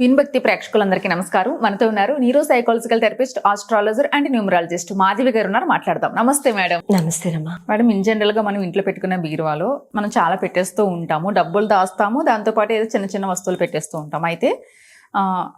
విన్భక్తి ప్రేక్షకులందరికీ నమస్కారం. మనతో ఉన్నారు neuro psychological therapist astrologer and numerologist Madhavi గారు ఉన్నారు. మాట్లాడదాం. నమస్తే మేడం. నమస్తేనమ్మా మేడం ఇన్ జనరల్గా మనం ఇంట్లో పెట్టుకున్న బీరువాలో మనం చాలా పెట్టేస్తూ ఉంటాము. డబ్బులు దాస్తాము. దాంతో పాటు ఏదో చిన్న చిన్న వస్తువులు పెట్టేస్తూ ఉంటాం. అయితే ఆ,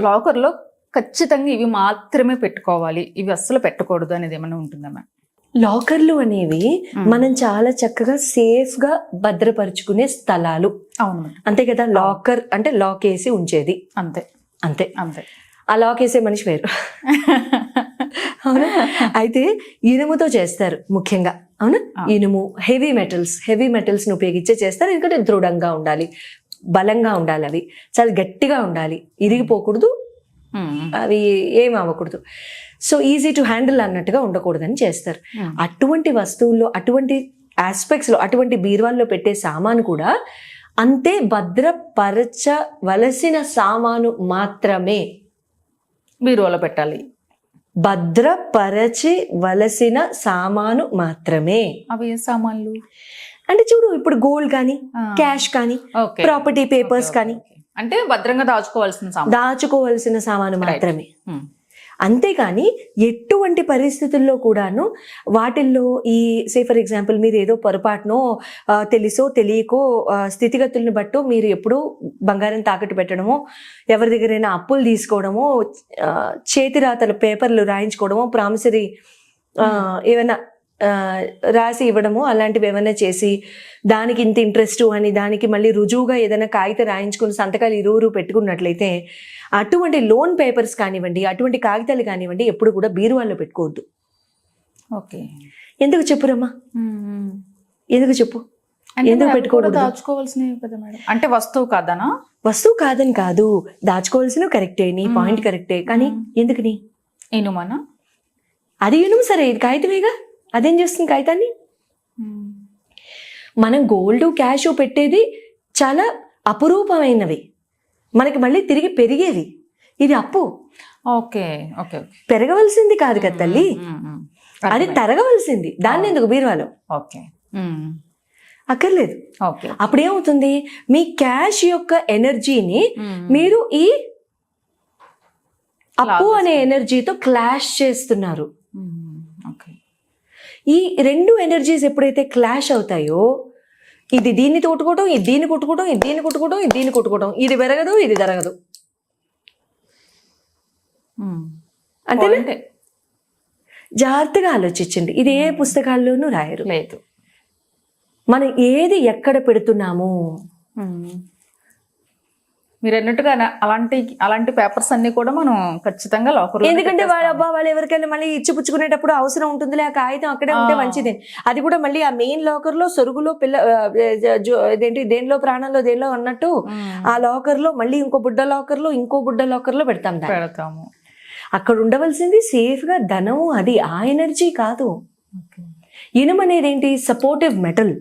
లాకర్లో ఖచ్చితంగా ఇవి మాత్రమే పెట్టుకోవాలి. ఇవి అస్సలు పెట్టకూడదు అనేది ఏమైనా ఉంటుందా మ్యామ్? లాకర్లు అనేవి. మనం చాలా చక్కగా సేఫ్గా భద్రపరుచుకునే స్థలాలు. అవును అంతే కదా లాకర్ అంటే లాక్ వేసి ఉంచేది. అంతే. అంతే. అంతే. ఆ లాక్ వేసే మనిషి వేరు. అవునా? అయితే ఇనుముతో చేస్తారు ముఖ్యంగా. అవునా. ఇనుము హెవీ మెటల్స్ హెవీ మెటల్స్ని ఉపయోగించే చేస్తారు. ఎందుకంటే దృఢంగా ఉండాలి బలంగా ఉండాలి అవి. చాలా గట్టిగా ఉండాలి. ఇరిగిపోకూడదు అవి ఏం అవ్వకూడదు. సో ఈజీ టు హ్యాండిల్ అన్నట్టుగా ఉండకూడదని చేస్తారు. ఉమ్. అటువంటి వస్తువుల్లో అటువంటి ఆస్పెక్ట్స్లో అటువంటి బీరువాల్లో పెట్టే సామాను కూడా అంతే భద్రపరచవలసిన సామాను మాత్రమే బీరువాలో పెట్టాలి. భద్రపరచవలసిన సామాను మాత్రమే. అవి సామాన్లు? అంటే చూడు ఇప్పుడు గోల్డ్ కానీ. క్యాష్ కానీ ఓకే ప్రాపర్టీ పేపర్స్ కానీ. అంటే భద్రంగా దాచుకోవాల్సిన సామాన్. దాచుకోవలసిన సామాను. మాత్రమే. ఉమ్, అంతేకాని ఎటువంటి పరిస్థితుల్లో కూడాను వాటిల్లో ఈ సే ఫర్ ఎగ్జాంపుల్ మీరు ఏదో పొరపాటునో తెలుసో తెలియకో స్థితిగతులను బట్టో మీరు ఎప్పుడూ బంగారం తాకట్టు పెట్టడమో ఎవరి దగ్గరైనా అప్పులు తీసుకోవడమో చేతి రాతల పేపర్లు రాయించుకోవడమో ప్రామిసరీ ఏమైనా రాసి ఇవ్వడము అలాంటివి ఏమైనా చేసి దానికి ఇంత ఇంట్రెస్ట్ అని దానికి మళ్ళీ రుజువుగా ఏదైనా కాగితం రాయించుకుని సంతకాలు ఇరువురు పెట్టుకున్నట్లయితే అటువంటి లోన్ పేపర్స్ కానివ్వండి అటువంటి కాగితాలు కానివ్వండి ఎప్పుడు కూడా బీరువాల్లో పెట్టుకోవద్దు. ఓకే. ఎందుకు చెప్పురమ్మా. ఎందుకు చెప్పు. ఎందుకు? కూడా దాచుకోవాల్సినవి కదా మేడం. అంటే వస్తువు కాదనా? వస్తువు కాదని కాదు దాచుకోవాల్సిన కరెక్టే నీ. పాయింట్ కరెక్టే. కానీ మ్మ్. ఎందుకని ఇనుమనా? అది ఇనుము సరే ఇది కాగితమేగా? అదేం చేస్తుంది కాగితాన్ని? మనం గోల్డ్ క్యాష్ పెట్టేది చాలా అపురూపమైనవి. మనకి మళ్ళీ తిరిగి పెరిగేవి. ఇది అప్పు. ఓకే ఓకే పెరగవలసింది కాదు కదా తల్లి. అది. తరగవలసింది. దాన్ని ఎందుకు బీరువాలో? ఓకే అక్కర్లేదు. ఓకే. అప్పుడేమవుతుంది? మీ క్యాష్ యొక్క ఎనర్జీని మీరు ఈ అప్పు. అనే ఎనర్జీతో క్లాష్ చేస్తున్నారు. ఈ రెండు ఎనర్జీస్ ఎప్పుడైతే క్లాష్ అవుతాయో ఇది దీన్ని కొట్టుకోవడం ఇది దీన్ని కొట్టుకోవడం ఇది దీన్ని కొట్టుకోవడం ఇది దీన్ని కొట్టుకోవడం ఇది పెరగదు ఇది జరగదు ఉమ్. అంతేనా పాయింటే. జాగ్రత్తగా ఆలోచించండి ఇది ఏ పుస్తకాల్లోనూ రాయరు లేదు మనం ఏది ఎక్కడ పెడుతున్నాము ఉమ్. మీరు అన్నట్టుగా అలాంటి అలాంటి పేపర్స్ అన్ని కూడా మనం ఖచ్చితంగా లాకర్ ఎందుకంటే వాళ్ళ అబ్బా వాళ్ళు ఎవరికైనా మళ్ళీ ఇచ్చిపుచ్చుకునేటప్పుడు అవసరం ఉంటుందిలే ఆ కాగితం అక్కడే ఉంటే. మంచిది. అది కూడా మళ్ళీ ఆ మెయిన్ లాకర్లో సొరుగులో పిల్ల ఇదేంటి దేనిలో ప్రాణంలో దేనిలో అన్నట్టు ఆ లాకర్లో మళ్ళీ ఇంకో బుడ్డ లాకర్లో ఇంకో బుడ్డ లాకర్లో పెడతాం. పెడతాము. అక్కడ ఉండవలసింది సేఫ్గా ధనము అది ఆ ఎనర్జీ కాదు. ఇనుము అనేది ఏంటి? సపోర్టివ్ మెటల్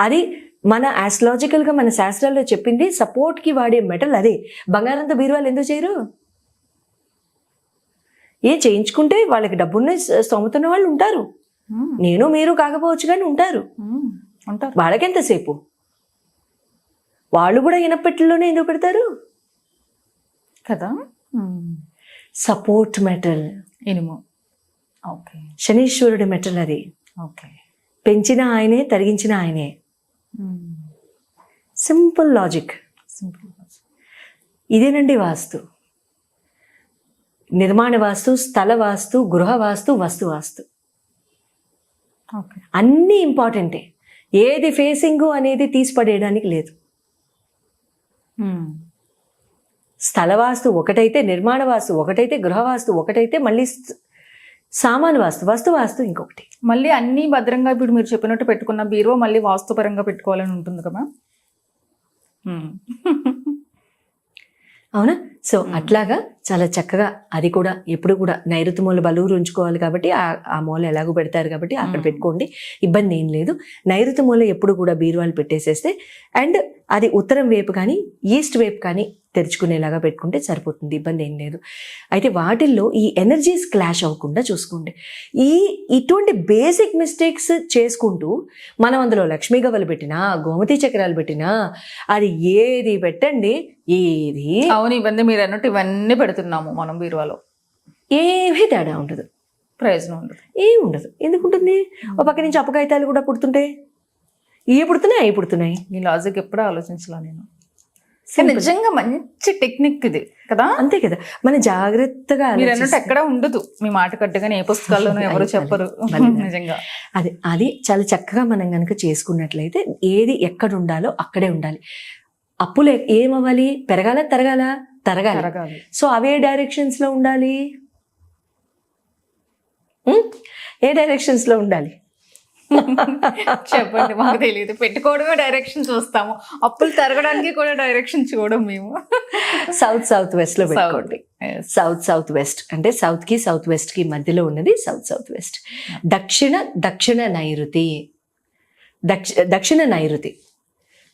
అది మన ఆస్ట్రాలజికల్గా మన శాస్త్రాల్లో చెప్పింది సపోర్ట్కి వాడే మెటల్ అదే. బంగారంతో బీరువాలు ఎందుకు చేయరు? ఏ చేయించుకుంటే వాళ్ళకి డబ్బున్న స్తోమతున్న వాళ్ళు ఉంటారు. నేను మీరు కాకపోవచ్చు కానీ ఉంటారు. ఉంటారు. వాళ్ళకెంతసేపు? వాళ్ళు కూడా ఇనపెట్టెల్లోనే ఎందుకు పెడతారు? కదా? సపోర్ట్ మెటల్ ఇనుము ఓకే. శనీశ్వరుడి మెటల్ అది. ఓకే. పెంచిన ఆయనే తరిగించిన ఆయనే. Simple logic. సింపుల్ ఇదేనండి వాస్తు. నిర్మాణ వాస్తు స్థల వాస్తు గృహ వాస్తు వస్తు వాస్తు. అన్నీ ఇంపార్టెంటే. ఏది ఫేసింగ్ అనేది తీసి పడేయడానికి లేదు. ఉమ్, స్థల వాస్తు ఒకటైతే నిర్మాణ వాస్తు ఒకటైతే గృహ వాస్తు ఒకటైతే మళ్ళీ సామాను వాస్తు వస్తు వాస్తు ఇంకొకటి. మళ్ళీ అన్ని భద్రంగా ఇప్పుడు మీరు చెప్పినట్టు పెట్టుకున్న బీరువా మళ్ళీ వాస్తుపరంగా పెట్టుకోవాలని ఉంటుంది కదా. అవునా? సో అట్లాగా చాలా చక్కగా అది కూడా ఎప్పుడు కూడా నైరుతి మూల బలువురు ఉంచుకోవాలి కాబట్టి ఆ- మూల ఎలాగో పెడతారు కాబట్టి అక్కడ. పెట్టుకోండి. ఇబ్బంది ఏం లేదు. నైరుతి మూల ఎప్పుడు కూడా బీరువాలు పెట్టేసేస్తే అండ్ అది ఉత్తరం వైపు కానీ ఈస్ట్ వైపు కానీ తెరుచుకునేలాగా పెట్టుకుంటే సరిపోతుంది ఇబ్బంది ఏం లేదు. అయితే వాటిల్లో ఈ ఎనర్జీస్ క్లాష్ అవ్వకుండా చూసుకోండి. ఈ ఇటువంటి బేసిక్ మిస్టేక్స్ చేసుకుంటూ మనం అందులో లక్ష్మీ గవ్వలు పెట్టినా గోమతి చక్రాలు పెట్టినా అది ఏది పెట్టండి ఏది అవును ఇవన్నీ మీరు అన్నట్టు ఇవన్నీ పెడుతున్నాము మనం బీరువాలో. ఏమీ తేడా ఉండదు. ప్రయోజనం ఉండదు. ఏం ఉండదు. ఎందుకు ఉంటుంది ఒక పక్క నుంచి అపకాయితాలు కూడా పుడుతుంటాయి ఏ పుడుతున్నాయి? అవి పుడుతున్నాయి? ఈ లాజిక్ ఎప్పుడూ ఆలోచించలా నేను. నిజంగా మంచి టెక్నిక్ ఇది కదా? అంతే కదా. మన జాగ్రత్తగా మీరు ఆలోచిస్తే- అన్నట్టు ఎక్కడ ఉండదు. మీ మాట కట్టుగానే ఏ పుస్తకాల్లోనూ ఎవరు చెప్పరు. నిజంగా. అది అది చాలా చక్కగా మనం కనుక చేసుకున్నట్లయితే ఏది ఎక్కడ ఉండాలో అక్కడే ఉండాలి. అప్పులు ఏమవ్వాలి? పెరగాల తరగాల? తరగాలి. సో అవే డైరెక్షన్స్లో ఉండాలి? ఏ డైరెక్షన్స్లో ఉండాలి? చెప్పండి మాకు తెలియదు పెట్టుకోవడమే డైరెక్షన్ చూస్తాము. అప్పులు తరగడానికి కూడా డైరెక్షన్ చూడం మేము. సౌత్ సౌత్ వెస్ట్లో పెట్టుకోండి. సౌత్ సౌత్ వెస్ట్ అంటే సౌత్కి సౌత్ వెస్ట్కి మధ్యలో ఉన్నది సౌత్ సౌత్ వెస్ట్ దక్షిణ దక్షిణ నైరుతి. దక్ష దక్షిణ నైరుతి.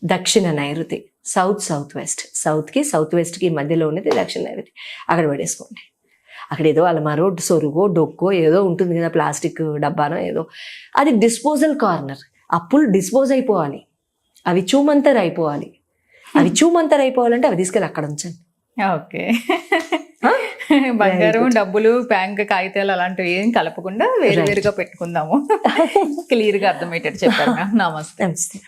దక్షిణ నైరుతి. సౌత్ సౌత్ వెస్ట్ సౌత్కి సౌత్ వెస్ట్కి మధ్యలో ఉన్నది దక్షిణ నైరుతి. అక్కడ పడేసుకోండి. అక్కడ ఏదో అలమారో సొరుగో డొక్కో ఏదో ఉంటుంది కదా ప్లాస్టిక్ డబ్బానో ఏదో. అది డిస్పోజల్ కార్నర్. అప్పులు డిస్పోజ్ అయిపోవాలి. అవి చూమంతర్ అయిపోవాలి. అవి చూమంతర్ అయిపోవాలంటే అవి తీసుకెళ్ళి అక్కడ ఉంచండి. ఓకే. బంగారం డబ్బులు బ్యాంక్ కాగితాలు అలాంటివి ఏం కలపకుండా వేరు వేరుగా పెట్టుకుందాము. క్లియర్గా అర్థమయ్యేటట్టు చెప్పారు మ్యామ్. నమస్తే. నమస్తే.